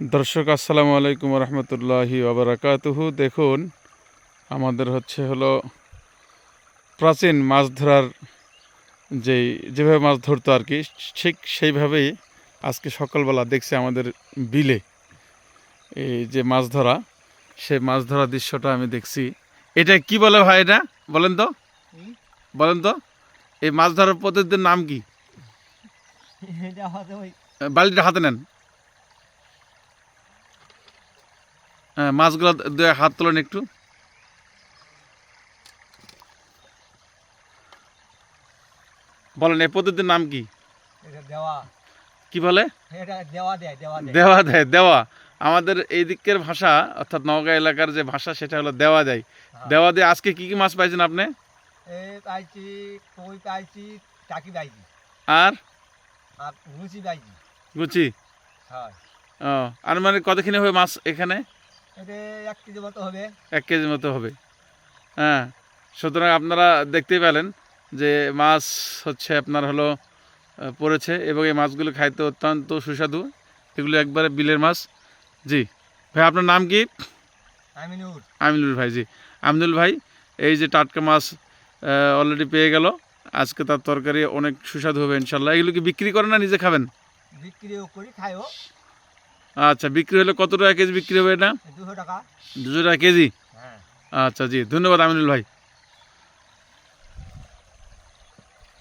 দর্শক আসসালামু আলাইকুম রহমতুল্লাহি ওবরাকাতুহু। দেখুন আমাদের হচ্ছে হলো প্রাচীন মাছ ধরার যেই যেভাবে মাছ ধরতো আর কি ঠিক সেইভাবেই আজকে সকালবেলা দেখছি আমাদের বিলে এই যে মাছ ধরা সেই মাছ ধরা দৃশ্যটা আমি দেখছি। এটা কি বলে ভাই এটা? বলেন তো। বলেন তো। এই মাছ ধরার পদ্ধতির নাম কি? বালিটা হাতে নেন। হ্যাঁ মাছগুলো দুই হাত তোলেন একটু। বলেন এই পদ্ধতির নাম কি? দেওয়া। কি বলে? দেওয়া দেয় দেওয়া আমাদের এই দিকের ভাষা অর্থাৎ নওগাঁ এলাকার যে ভাষা সেটা হলো দেওয়া দেয়। হ্যাঁ। দেওয়া দেয় আজকে কি কি মাছ পাইছেন আপনি? পাইছি কই পাইছি টাকি পাইছি। আর? আর রুচি পাইছি গুচি হয়। ও আর মানে কতখানি হবে মাছ এখানে? এটা এক কেজি মতো হবে। এক কেজির মতো হবে। হ্যাঁ সুতরাং আপনারা দেখতেই পেলেন যে মাছ হচ্ছে আপনার হলো পড়েছে এবং এই মাছগুলো খাইতে অত্যন্ত সুস্বাদু। এগুলো একবারে বিলের মাছ। জি ভাই আপনার নাম কি? আমিনুর। আমিনুল ভাই জি। আমিনুল ভাই এই যে টাটকা মাছ অলরেডি পেয়ে গেল। আজকে তার তরকারি অনেক সুস্বাদু হবে ইনশাল্লাহ এগুলো কি বিক্রি করেন না নিজে খাবেন? বিক্রিও করি খাইও। আচ্ছা বিক্রি হলে কত টাকা কেজি বিক্রি হবে এটা? দুশো টাকা। দুশো টাকা কেজি? হ্যাঁ। আচ্ছা জি ধন্যবাদ আমিনুল ভাই।